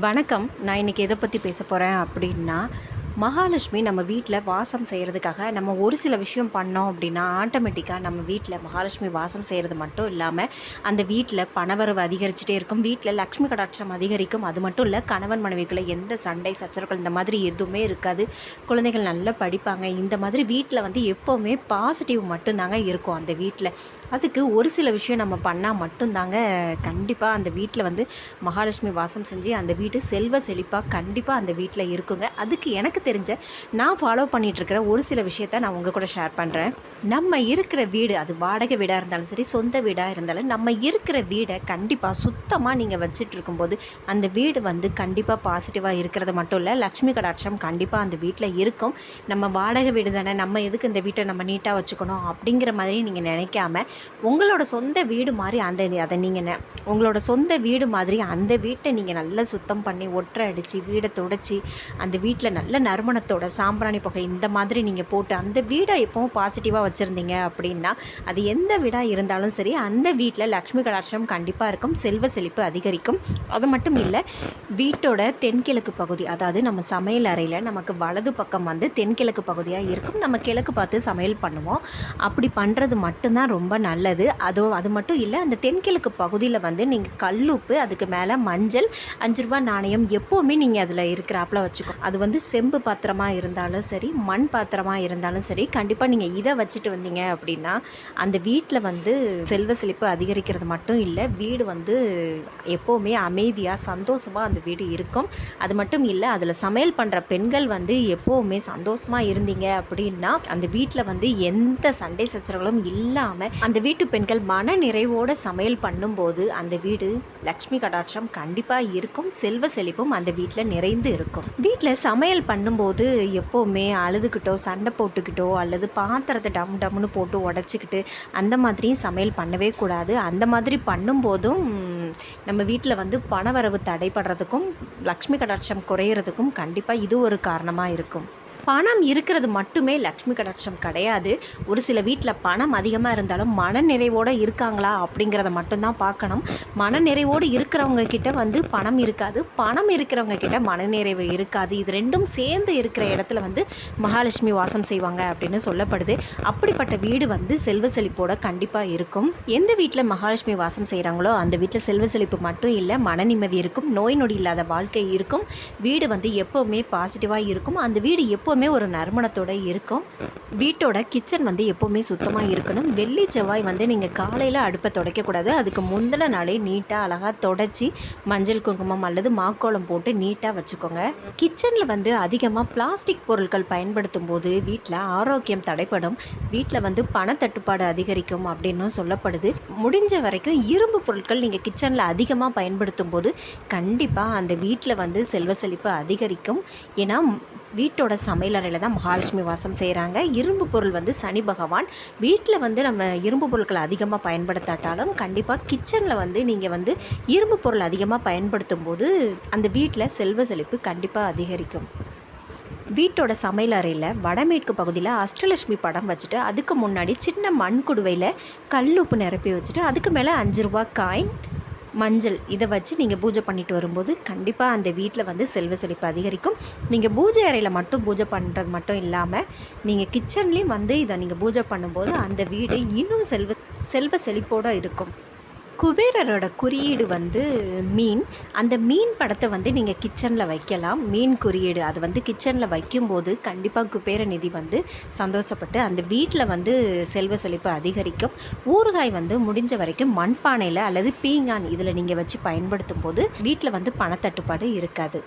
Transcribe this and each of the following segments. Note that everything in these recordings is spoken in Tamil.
வணக்கம். நான் இன்றைக்கி எதை பற்றி பேச போகிறேன் அப்படின்னா மகாலட்சுமி நம்ம வீட்டில் வாசம் செய்கிறதுக்காக நம்ம ஒரு சில விஷயம் பண்ணோம் அப்படின்னா ஆட்டோமேட்டிக்காக நம்ம வீட்டில் மகாலட்சுமி வாசம் செய்கிறது மட்டும் இல்லாமல் அந்த வீட்டில் பணவரவு அதிகரிச்சுட்டே இருக்கும். வீட்டில் லக்ஷ்மி கடாட்சம் அதிகரிக்கும். அது மட்டும் இல்லை கணவன் மனைவிக்குள்ளே எந்த சண்டை சச்சரவுகள் இந்த மாதிரி எதுவுமே இருக்காது. குழந்தைகள் நல்லா படிப்பாங்க. இந்த மாதிரி வீட்டில் வந்து எப்போவுமே பாசிட்டிவ் மட்டும்தாங்க இருக்கும் அந்த வீட்டில் அதுக்கு ஒரு சில விஷயம் நம்ம பண்ணால் மட்டும்தாங்க கண்டிப்பாக அந்த வீட்டில் வந்து மகாலட்சுமி வாசம் செஞ்சு அந்த வீட்டு செல்வ செழிப்பாக கண்டிப்பாக அந்த வீட்டில் இருக்குங்க. அதுக்கு எனக்கு தெரிஞ்ச நான் ஃபாலோ பண்ணிகிட்ருக்கிற ஒரு சில விஷயத்த நான் உங்கள் கூட ஷேர் பண்ணுறேன் நம்ம இருக்கிற வீடு அது வாடகை வீடாக இருந்தாலும் சரி சொந்த வீடாக இருந்தாலும் நம்ம இருக்கிற வீடை கண்டிப்பாக சுத்தமாக நீங்கள் வச்சுட்டு இருக்கும்போது அந்த வீடு வந்து கண்டிப்பாக பாசிட்டிவாக இருக்கிறது மட்டும் இல்லை லக்ஷ்மி கடாட்சம் கண்டிப்பாக அந்த வீட்டில் இருக்கும். நம்ம வாடகை வீடு தானே நம்ம எதுக்கு இந்த வீட்டை நம்ம நீட்டாக வச்சுக்கணும் அப்படிங்கிற மாதிரி நீங்கள் நினைக்காம உங்களோட சொந்த வீடு மாதிரி அந்த அதை நீங்கள் உங்களோட சொந்த வீடு மாதிரி அந்த வீட்டை நீங்கள் நல்லா சுத்தம் பண்ணி ஒற்றை அடித்து வீடை துடைச்சி அந்த வீட்டில் நல்ல நறுமணத்தோட சாம்பிராணி புகை இந்த மாதிரி நீங்கள் போட்டு அந்த வீடை எப்போவும் பாசிட்டிவாக வச்சுருந்தீங்க அப்படின்னா அது எந்த வீடாக இருந்தாலும் சரி அந்த வீட்டில் லக்ஷ்மி கடாட்சம் கண்டிப்பாக இருக்கும் செல்வ செழிப்பு அதிகரிக்கும். அது மட்டும் இல்லை வீட்டோட தென்கிழக்கு பகுதி அதாவது நம்ம சமையல் அறையில் நமக்கு வலது பக்கம் வந்து தென்கிழக்கு பகுதியாக இருக்கும். நம்ம கிழக்கு பார்த்து சமையல் பண்ணுவோம். அப்படி பண்ணுறது மட்டும்தான் ரொம்ப நல்லது. அதோ அது மட்டும் இல்லை அந்த தென்கிழக்கு பகுதியில் வந்து நீங்கள் கல்லுப்பு அதுக்கு மேலே மஞ்சள் அஞ்சு ரூபா நாணயம் எப்போவுமே நீங்கள் அதில் இருக்கிறாப்புல வச்சுக்கோ. அது வந்து செம்பு பாத்திரமாக இருந்தாலும் சரி மண் பாத்திரமாக இருந்தாலும் சரி கண்டிப்பாக நீங்கள் இதை வச்சுட்டு வந்தீங்க அப்படின்னா அந்த வீட்டில் வந்து செல்வ செழிப்பு அதிகரிக்கிறது மட்டும் இல்லை வீடு வந்து எப்போவுமே அமைதியாக சந்தோஷமாக அந்த வீடு இருக்கும். அது மட்டும் இல்லை அதில் சமையல் பண்ணுற பெண்கள் வந்து எப்போவுமே சந்தோஷமாக இருந்தீங்க அப்படின்னா அந்த வீட்டில் வந்து எந்த சண்டை சச்சரவுகளும் இல்லாமல் அந்த வீட்டு பெண்கள் மன நிறைவோடு சமையல் பண்ணும்போது அந்த வீடு லக்ஷ்மி கடாட்சம் கண்டிப்பாக இருக்கும். செல்வ செழிப்பும் அந்த வீட்டில் நிறைந்து இருக்கும். வீட்டில் சமையல் பண்ணும் போது எப்போவுமே அழுதுகிட்டோ சண்டை போட்டுக்கிட்டோ அல்லது பாத்திரத்தை டம் டம்னு போட்டு உடச்சிக்கிட்டு அந்த மாதிரியும் சமையல் பண்ணவே கூடாது. அந்த மாதிரி பண்ணும்போதும் நம்ம வீட்டில் வந்து பணவரவு தடைபடுறதுக்கும் லக்ஷ்மி கடாட்சம் குறையிறதுக்கும் கண்டிப்பாக இது ஒரு காரணமாக இருக்கும். பணம் இருக்கிறது மட்டுமே லக்ஷ்மி கடாட்சம் கிடையாது. ஒரு சில வீட்டில் பணம் அதிகமாக இருந்தாலும் மனநிறைவோடு இருக்காங்களா அப்படிங்கிறத மட்டும்தான் பார்க்கணும். மனநிறைவோடு இருக்கிறவங்க கிட்ட வந்து பணம் இருக்காது. பணம் இருக்கிறவங்க கிட்ட மனநிறைவு இருக்காது. இது ரெண்டும் சேர்ந்து இருக்கிற இடத்துல வந்து மகாலட்சுமி வாசம் செய்வாங்க அப்படின்னு சொல்லப்படுது. அப்படிப்பட்ட வீடு வந்து செல்வ செழிப்போட கண்டிப்பாக இருக்கும். எந்த வீட்டில் மகாலட்சுமி வாசம் செய்கிறாங்களோ அந்த வீட்டில் செல்வ செழிப்பு மட்டும் இல்லை மன நிம்மதி இருக்கும் நோய் நொடி இல்லாத வாழ்க்கை இருக்கும். வீடு வந்து எப்போவுமே பாசிட்டிவாக இருக்கும். அந்த வீடு எப்போவுமே ஒரு நறுமணத்தோட இருக்கும். வீட்டோட கிச்சன் வந்து எப்போவுமே சுத்தமாக இருக்கணும். வெள்ளி செவ்வாய் வந்து நீங்கள் காலையில் அடுப்பை துடைக்கக்கூடாது அதுக்கு முந்தின நாளே நீட்டாக அழகாக தொடச்சி மஞ்சள் குங்குமம் அல்லது மாக்கோலம் போட்டு நீட்டாக வச்சுக்கோங்க. கிச்சனில் வந்து அதிகமாக பிளாஸ்டிக் பொருட்கள் பயன்படுத்தும் போது வீட்டில் ஆரோக்கியம் தடைப்படும் வீட்டில் வந்து பணத்தட்டுப்பாடு அதிகரிக்கும் அப்படின்னும் சொல்லப்படுது. முடிஞ்ச வரைக்கும் இரும்பு பொருட்கள் நீங்கள் கிச்சனில் அதிகமாக பயன்படுத்தும் போது கண்டிப்பாக அந்த வீட்டில் வந்து செல்வ செழிப்பு அதிகரிக்கும். ஏன்னா வீட்டோட சமையலறையில் தான் மகாலட்சுமி வாசம் செய்கிறாங்க இரும்பு பொருள் வந்து சனி பகவான். வீட்டில் வந்து நம்ம இரும்பு பொருட்களை அதிகமாக பயன்படுத்தாட்டாலும் கண்டிப்பாக கிச்சனில் வந்து நீங்கள் வந்து இரும்பு பொருள் அதிகமாக பயன்படுத்தும் போது அந்த வீட்டில் செல்வ செழிப்பு கண்டிப்பாக அதிகரிக்கும். வீட்டோட சமையல் அறையில் வடமேற்கு பகுதியில் அஷ்டலட்சுமி படம் வச்சுட்டு அதுக்கு முன்னாடி சின்ன மண் குடுவையில் கல் உப்பு நிரப்பி வச்சுட்டு அதுக்கு மேலே அஞ்சு ரூபா காயின் மஞ்சள் இதை வச்சு நீங்கள் பூஜை பண்ணிட்டு வரும்போது கண்டிப்பாக அந்த வீட்டில் வந்து செல்வ செழிப்பு அதிகரிக்கும். நீங்கள் பூஜை அறையில் மட்டும் பூஜை பண்ணுறது மட்டும் இல்லாமல் நீங்கள் கிச்சன்லேயும் வந்து இதை நீங்கள் பூஜை பண்ணும்போது அந்த வீடு இன்னும் செல்வ செல்வ செழிப்போடு இருக்கும். குபேரரோட குறியீடு வந்து மீன். அந்த மீன் படத்தை வந்து நீங்கள் கிச்சனில் வைக்கலாம். மீன் குறியீடு. அது வந்து கிச்சனில் வைக்கும்போது கண்டிப்பாக குபேர நிதி வந்து சந்தோஷப்பட்டு அந்த வீட்டில் வந்து செல்வ செழிப்பு அதிகரிக்கும். ஊறுகாய் வந்து முடிஞ்ச வரைக்கும் மண்பானையில் அல்லது பீங்கான் இதில் நீங்கள் வச்சு பயன்படுத்தும் போது வீட்டில் வந்து பணத்தட்டுப்பாடு இருக்காது.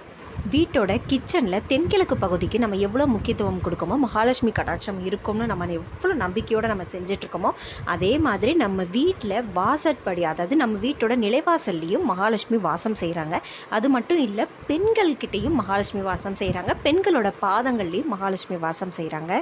வீட்டோட கிச்சனில் தென்கிழக்கு பகுதிக்கு நம்ம எவ்வளோ முக்கியத்துவம் கொடுக்கோமோ மகாலட்சுமி கடாட்சம் இருக்கும்னு நம்ம எவ்வளோ நம்பிக்கையோடு நம்ம செஞ்சிட்ருக்கோமோ அதே மாதிரி நம்ம வீட்டில் வாசற்படி அதாவது நம்ம வீட்டோட நிலைவாசல்லையும் மகாலட்சுமி வாசம் செய்கிறாங்க அது மட்டும் இல்லை பெண்கள்கிட்டேயும் மகாலட்சுமி வாசம் செய்கிறாங்க பெண்களோட பாதங்கள்லேயும் மகாலட்சுமி வாசம் செய்கிறாங்க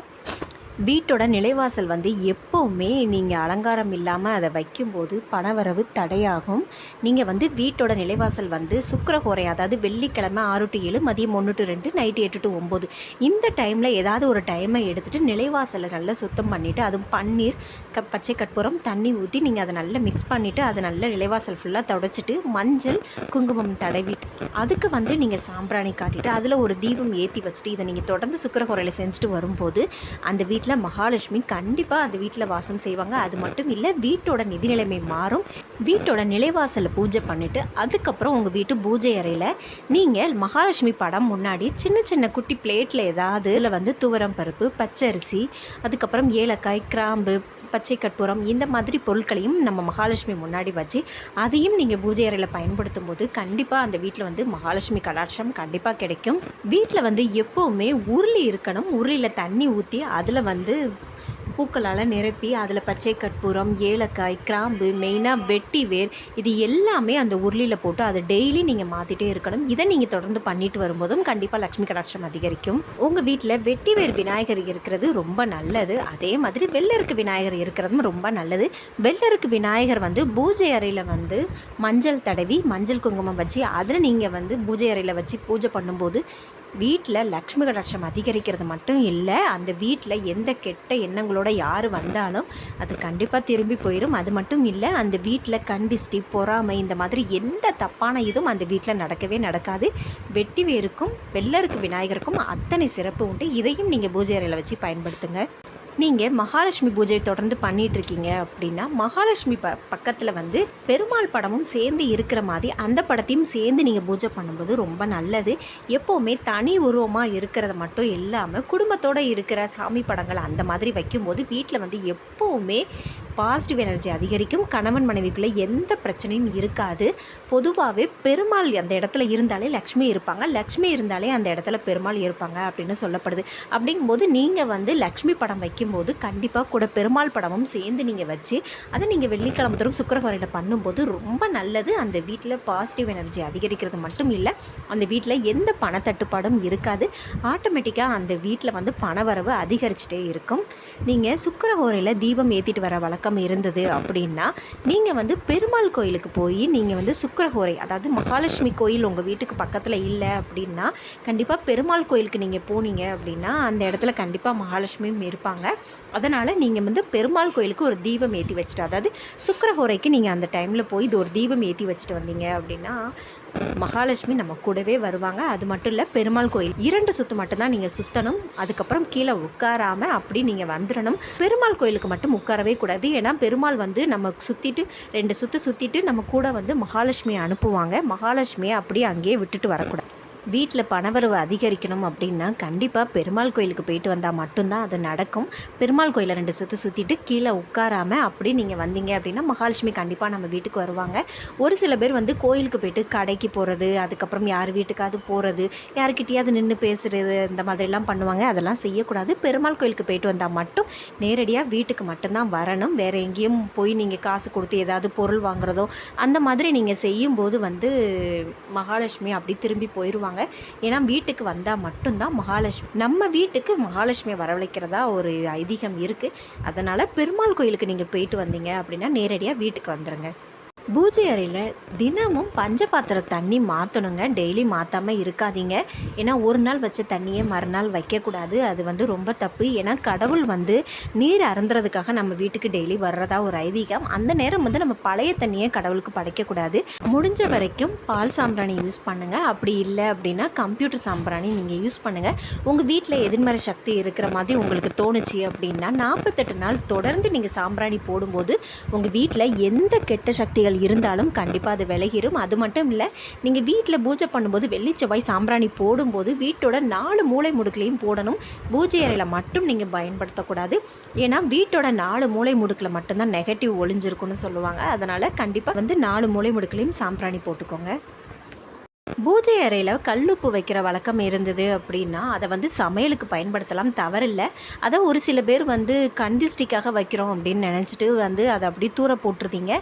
வீட்டோட நிலைவாசல் வந்து எப்போவுமே நீங்கள் அலங்காரம் இல்லாமல் அதை வைக்கும்போது பணவரவு தடையாகும். நீங்கள் வந்து வீட்டோட நிலைவாசல் வந்து சுக்கிரஹோரை அதாவது வெள்ளிக்கிழமை ஆறு டு ஏழு மதியம் ஒன்று டு ரெண்டு நைட்டு எட்டு டு ஒம்பது. இந்த டைமில் ஏதாவது ஒரு டைமை எடுத்துகிட்டு நிலைவாசலை நல்லா சுத்தம் பண்ணிவிட்டு அதுவும் பன்னீர் க பச்சை கற்பூரம் தண்ணி ஊற்றி நீங்கள் அதை நல்லா மிக்ஸ் பண்ணிவிட்டு அதை நல்லா நிலைவாசல் ஃபுல்லாக தொடச்சிட்டு மஞ்சள் குங்குமம் தடவிட்டு அதுக்கு வந்து நீங்கள் சாம்பிராணி காட்டிட்டு அதில் ஒரு தீபம் ஏற்றி வச்சுட்டு இதை நீங்கள் தொடர்ந்து சுக்கிரஹோரையில் செஞ்சுட்டு வரும்போது அந்த வீட்டில் மகாலட்சுமி கண்டிப்பாக அந்த வீட்டில் வாசம் செய்வாங்க. அது மட்டும் இல்லை வீட்டோட நிதி நிலைமை மாறும். வீட்டோட நிலைவாசலை பூஜை பண்ணிவிட்டு அதுக்கப்புறம் உங்கள் வீட்டு பூஜை அறையில் நீங்கள் மகாலட்சுமி படம் முன்னாடி சின்ன சின்ன குட்டி பிளேட்டில் ஏதாவது இதில் வந்து துவரம் பருப்பு பச்சரிசி அதுக்கப்புறம் ஏலக்காய் கிராம்பு பச்சை கற்பூரம் இந்த மாதிரி பொருட்களையும் நம்ம மகாலட்சுமி முன்னாடி வச்சு அதையும் நீங்கள் பூஜை அறையில் பயன்படுத்தும் போது கண்டிப்பாக அந்த வீட்டில் வந்து மகாலட்சுமி கடாட்சம் கண்டிப்பாக கிடைக்கும். வீட்டில் வந்து எப்போவுமே உருளி இருக்கணும். உருளியில் தண்ணி ஊற்றி அதில் வந்து வந்து பூக்களால் நிரப்பி அதில் பச்சை கற்பூரம் ஏலக்காய் கிராம்பு மெயினாக வெட்டி வேர் இது எல்லாமே அந்த உருளியில் போட்டு அதை டெய்லி நீங்கள் மாற்றிட்டே இருக்கணும். இதை நீங்கள் தொடர்ந்து பண்ணிட்டு வரும்போதும் கண்டிப்பாக லக்ஷ்மி கடாட்சம் அதிகரிக்கும். உங்கள் வீட்டில் வெட்டி வேர் விநாயகர் இருக்கிறது ரொம்ப நல்லது. அதே மாதிரி வெள்ளருக்கு விநாயகர் இருக்கிறதும் ரொம்ப நல்லது. வெள்ளருக்கு விநாயகர் வந்து பூஜை அறையில் வந்து மஞ்சள் தடவி மஞ்சள் குங்குமம் வச்சு அதில் நீங்கள் வந்து பூஜை அறையில் வச்சு பூஜை பண்ணும்போது வீட்டில் லக்ஷ்மி கடாட்சம் அதிகரிக்கிறது மட்டும் இல்லை அந்த வீட்டில் எந்த கெட்ட எண்ணங்களோட யார் வந்தாலும் அது கண்டிப்பாக திரும்பி போயிடும் அது மட்டும் இல்லை அந்த வீட்டில் கண்திஷ்டி பொறாமை இந்த மாதிரி எந்த தப்பான இதுவும் அந்த வீட்டில் நடக்கவே நடக்காது. வெட்டி வேருக்கும் வெள்ளருக்கு விநாயகருக்கும் அத்தனை சிறப்பு உண்டு. இதையும் நீங்கள் பூஜை அறையில் வச்சு பயன்படுத்துங்க. நீங்கள் மகாலட்சுமி பூஜை தொடர்ந்து பண்ணிகிட்ருக்கீங்க அப்படின்னா மகாலட்சுமி ப பக்கத்தில் வந்து பெருமாள் படமும் சேர்ந்து இருக்கிற மாதிரி அந்த படத்தையும் சேர்ந்து நீங்கள் பூஜை பண்ணும்போது ரொம்ப நல்லது. எப்போவுமே தனி உருவமாக இருக்கிறத மட்டும் இல்லாமல் குடும்பத்தோடு இருக்கிற சாமி படங்கள் அந்த மாதிரி வைக்கும்போது வீட்டில் வந்து எப்போவுமே பாசிட்டிவ் எனர்ஜி அதிகரிக்கும். கணவன் மனைவிக்குள்ளே எந்த பிரச்சனையும் இருக்காது. பொதுவாகவே பெருமாள் அந்த இடத்துல இருந்தாலே லக்ஷ்மி இருப்பாங்க. லக்ஷ்மி இருந்தாலே அந்த இடத்துல பெருமாள் இருப்பாங்க அப்படின்னு சொல்லப்படுது. அப்படிங்கும்போது நீங்கள் வந்து லக்ஷ்மி படம் வைக்கும்போது கண்டிப்பாக கூட பெருமாள் படமும் சேர்ந்து நீங்கள் வச்சு அதை நீங்கள் வெள்ளிக்கிழமை தோறும் சுக்கரவாரியில் பண்ணும்போது ரொம்ப நல்லது. அந்த வீட்டில் பாசிட்டிவ் எனர்ஜி அதிகரிக்கிறது மட்டும் இல்லை அந்த வீட்டில் எந்த பணத்தட்டுப்பாடும் இருக்காது. ஆட்டோமேட்டிக்காக அந்த வீட்டில் வந்து பணவரவு அதிகரிச்சுட்டே இருக்கும். நீங்கள் சுக்கரஹோரையில் தீபம் ஏற்றிட்டு வர வழக்கம் இருந்தது அப்படின்னா நீங்கள் வந்து பெருமாள் கோயிலுக்கு போய் நீங்கள் வந்து சுக்கரஹோரை அதாவது மகாலட்சுமி கோயில் உங்கள் வீட்டுக்கு பக்கத்தில் இல்லை அப்படின்னா கண்டிப்பாக பெருமாள் கோயிலுக்கு நீங்கள் போனீங்க அப்படின்னா அந்த இடத்துல கண்டிப்பாக மகாலட்சுமியும் இருப்பாங்க. அதனால் நீங்கள் வந்து பெருமாள் கோயிலுக்கு ஒரு தீபம் ஏற்றி வச்சுட்டு அதாவது சுக்கரஹோரைக்கு நீங்கள் அந்த டைமில் போய் இது ஒரு தீபம் ஏற்றி வச்சுட்டு வந்தீங்க அப்படின்னா மகாலட்சுமி நம்ம கூடவே வருவாங்க. அது மட்டும் இல்லை பெருமாள் கோயில் இரண்டு சுற்று மட்டும்தான் நீங்கள் சுற்றணும் அதுக்கப்புறம் கீழே உட்காராமல் அப்படி நீங்கள் வந்துடணும் பெருமாள் கோயிலுக்கு மட்டும் உட்காரவே கூடாது. ஏன்னா பெருமாள் வந்து நம்ம சுற்றிட்டு ரெண்டு சுற்று சுற்றிட்டு நம்ம கூட வந்து மகாலட்சுமியை அனுப்புவாங்க. மகாலட்சுமியை அப்படியே அங்கேயே விட்டுட்டு வரக்கூடாது. வீட்டில் பணவரவு அதிகரிக்கணும் அப்படின்னா கண்டிப்பாக பெருமாள் கோயிலுக்கு போயிட்டு வந்தால் மட்டும்தான் அது நடக்கும். பெருமாள் கோயிலை ரெண்டு சுற்றி சுற்றிட்டு கீழே உட்காராமல் அப்படி நீங்கள் வந்தீங்க அப்படின்னா மகாலட்சுமி கண்டிப்பாக நம்ம வீட்டுக்கு வருவாங்க. ஒரு சில பேர் வந்து கோயிலுக்கு போயிட்டு கடைக்கு போகிறது அதுக்கப்புறம் யார் வீட்டுக்காவது போகிறது யாருக்கிட்டேயாவது நின்று பேசுகிறது இந்த மாதிரிலாம் பண்ணுவாங்க. அதெல்லாம் செய்யக்கூடாது. பெருமாள் கோயிலுக்கு போயிட்டு வந்தால் மட்டும் நேரடியாக வீட்டுக்கு மட்டும்தான் வரணும். வேறு எங்கேயும் போய் நீங்கள் காசு கொடுத்து ஏதாவது பொருள் வாங்குறதோ அந்த மாதிரி நீங்கள் செய்யும்போது வந்து மகாலட்சுமி அப்படி திரும்பி போயிடுவாங்க ஏன்னா வீட்டுக்கு வந்தால் மட்டும்தான் மகாலட்சுமி. நம்ம வீட்டுக்கு மகாலட்சுமியை வரவழைக்கிறதா ஒரு ஐதீகம் இருக்குது அதனால் பெருமாள் கோயிலுக்கு நீங்கள் போயிட்டு வந்தீங்க அப்படின்னா நேரடியாக வீட்டுக்கு வந்துடுங்க பூஜை அறையில் தினமும் பஞ்ச பாத்திர தண்ணி மாற்றணுங்க டெய்லி மாற்றாமல் இருக்காதீங்க. ஏன்னா ஒரு நாள் வச்ச தண்ணியை மறுநாள் வைக்கக்கூடாது. அது வந்து ரொம்ப தப்பு. ஏன்னா கடவுள் வந்து நீர் அறந்துறதுக்காக நம்ம வீட்டுக்கு டெய்லி வர்றதா ஒரு ஐதீகம். அந்த நேரம் வந்து நம்ம பழைய தண்ணியை கடவுளுக்கு படைக்கக்கூடாது. முடிஞ்ச வரைக்கும் பால் சாம்பிராணி யூஸ் பண்ணுங்கள் அப்படி இல்லை அப்படின்னா கம்ப்யூட்டர் சாம்பிராணி நீங்கள் யூஸ் பண்ணுங்கள் உங்கள் வீட்டில் எதிர்மறை சக்தி இருக்கிற மாதிரி உங்களுக்கு தோணுச்சு அப்படின்னா நாற்பத்தெட்டு நாள் தொடர்ந்து நீங்கள் சாம்பிராணி போடும்போது உங்கள் வீட்டில் எந்த கெட்ட சக்திகள் இருந்தாலும் கண்டிப்பாக அது விலகிடும் அது மட்டும் இல்லை நீங்கள் வீட்டில் பூஜை பண்ணும்போது வெள்ளி செவ்வாய் சாம்பிராணி போடும்போது வீட்டோட நாலு மூளை முடுக்குலையும் போடணும். பூஜை அறையில் மட்டும் நீங்கள் பயன்படுத்தக்கூடாது. ஏன்னா வீட்டோட நாலு மூளை முடுக்கில் மட்டும்தான் நெகட்டிவ் ஒளிஞ்சிருக்குன்னு சொல்லுவாங்க. அதனால் கண்டிப்பாக வந்து நாலு மூளை முடுக்குலையும் சாம்பிராணி போட்டுக்கோங்க. பூஜை அறையில் கல்லுப்பு வைக்கிற வழக்கம் இருந்தது அப்படின்னா அதை வந்து சமையலுக்கு பயன்படுத்தலாம் தவறில்லை. அதை ஒரு சில பேர் வந்து கந்திஷ்டிக்காக வைக்கிறோம் அப்படின்னு நினச்சிட்டு வந்து அதை அப்படி தூர போட்டுருதீங்க.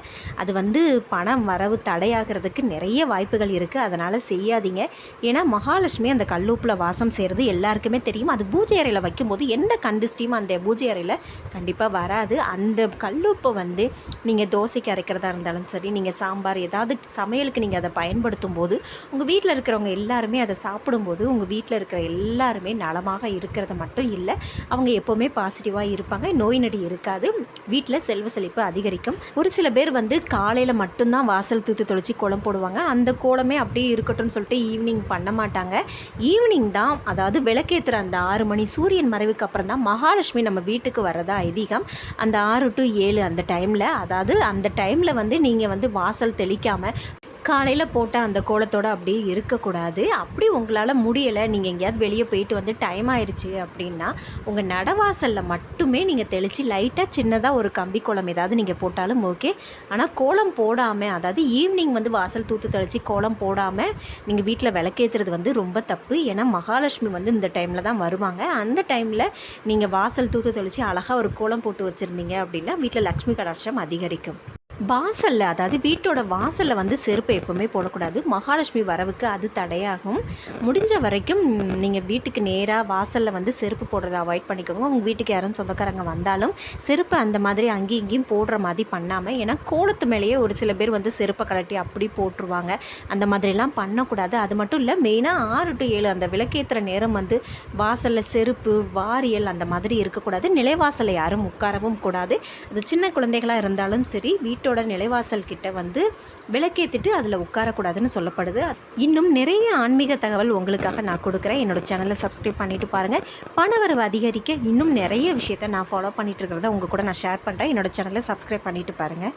அது வந்து பணம் வரவு தடையாகிறதுக்கு நிறைய வாய்ப்புகள் இருக்குது அதனால் செய்யாதீங்க. ஏன்னா மகாலட்சுமி அந்த கல்லுப்பில் வாசம் செய்கிறது எல்லாருக்குமே தெரியும். அது பூஜை அறையில் வைக்கும்போது எந்த கண்டிஸ்டியும் அந்த பூஜை அறையில் கண்டிப்பாக வராது. அந்த கல்லுப்பை வந்து நீங்கள் தோசைக்கு அரைக்கிறதா இருந்தாலும் சரி நீங்கள் சாம்பார் ஏதாவது சமையலுக்கு நீங்கள் அதை பயன்படுத்தும் போது உங்கள் வீட்டில் இருக்கிறவங்க எல்லாருமே அதை சாப்பிடும்போது உங்கள் வீட்டில் இருக்கிற எல்லாருமே நலமாக இருக்கிறது மட்டும் இல்லை அவங்க எப்போவுமே பாசிட்டிவாக இருப்பாங்க. நோய் நடி இருக்காது. வீட்டில் செல்வ செழிப்பு அதிகரிக்கும். ஒரு சில பேர் வந்து காலையில் மட்டும்தான் வாசல் தூத்து தொளிச்சு கோலம் போடுவாங்க. அந்த கோலமே அப்படியே இருக்கட்டும்னு சொல்லிட்டு ஈவினிங் பண்ண மாட்டாங்க. ஈவினிங் தான் அதாவது விளக்கேற்றுற அந்த ஆறு மணி சூரியன் மறைவுக்கு அப்புறம் தான் மகாலட்சுமி நம்ம வீட்டுக்கு வர்றதா ஐதீகம். அந்த ஆறு டு ஏழு அந்த டைமில் அதாவது அந்த டைமில் வந்து நீங்கள் வந்து வாசல் தெளிக்காமல் காலையில் போட்ட அந்த கோலத்தோடு அப்படியே இருக்கக்கூடாது. அப்படி உங்களால் முடியலை நீங்கள் எங்கேயாவது வெளியே போயிட்டு வந்து டைம் ஆயிடுச்சு அப்படின்னா உங்கள் நடவாசலில் மட்டுமே நீங்கள் தெளித்து லைட்டாக சின்னதாக ஒரு கம்பி கோலம் ஏதாவது நீங்கள் போட்டாலும் ஓகே ஆனால் கோலம் போடாமல் அதாவது ஈவினிங் வந்து வாசல் தூத்து தெளித்து கோலம் போடாமல் நீங்கள் வீட்டில் விளக்கேற்றுறது வந்து ரொம்ப தப்பு. ஏன்னா மகாலட்சுமி வந்து இந்த டைமில் தான் வருவாங்க. அந்த டைமில் நீங்கள் வாசல் தூத்து தெளித்து அழகாக ஒரு கோலம் போட்டு வச்சுருந்தீங்க அப்படின்னா வீட்டில் லக்ஷ்மி கடாட்சம் அதிகரிக்கும். வாசலில் அதாவது வீட்டோட வாசலில் வந்து செருப்பு எப்போவுமே போடக்கூடாது. மகாலட்சுமி வரவுக்கு அது தடையாகும். முடிஞ்ச வரைக்கும் நீங்கள் வீட்டுக்கு நேராக வாசலில் வந்து செருப்பு போடுறதை அவாய்ட் பண்ணிக்கோங்க. உங்கள் வீட்டுக்கு யாரும் சொந்தக்காரங்க வந்தாலும் செருப்பு அந்த மாதிரி அங்கேயும் இங்கேயும் போடுற மாதிரி பண்ணாமல் ஏன்னா கோலத்து மேலேயே ஒரு சில பேர் வந்து செருப்பை கலட்டி அப்படி போட்டுருவாங்க. அந்த மாதிரிலாம் பண்ணக்கூடாது. அது மட்டும் இல்லை மெயினாக ஆறு டு ஏழு அந்த விளக்கேற்றுற நேரம் வந்து வாசலில் செருப்பு வாரியல் அந்த மாதிரி இருக்கக்கூடாது. நிலைவாசலில் யாரும் உட்காரவும் கூடாது. அது சின்ன குழந்தைகளாக இருந்தாலும் சரி வீட்டு வீட்டோட நிலைவாசல் கிட்ட வந்து விளக்கேற்றிட்டு அதில் உட்காரக்கூடாதுன்னு சொல்லப்படுது. இன்னும் நிறைய ஆன்மீக தகவல் உங்களுக்காக நான் கொடுக்குறேன். என்னோட சேனலை சப்ஸ்கிரைப் பண்ணிட்டு பாருங்கள் பணவரவு அதிகரிக்க இன்னும் நிறைய விஷயத்த நான் ஃபாலோ பண்ணிட்டு இருக்கிறத உங்கள் கூட நான் ஷேர் பண்ணுறேன் என்னோட சேனலை சப்ஸ்கிரைப் பண்ணிட்டு பாருங்கள்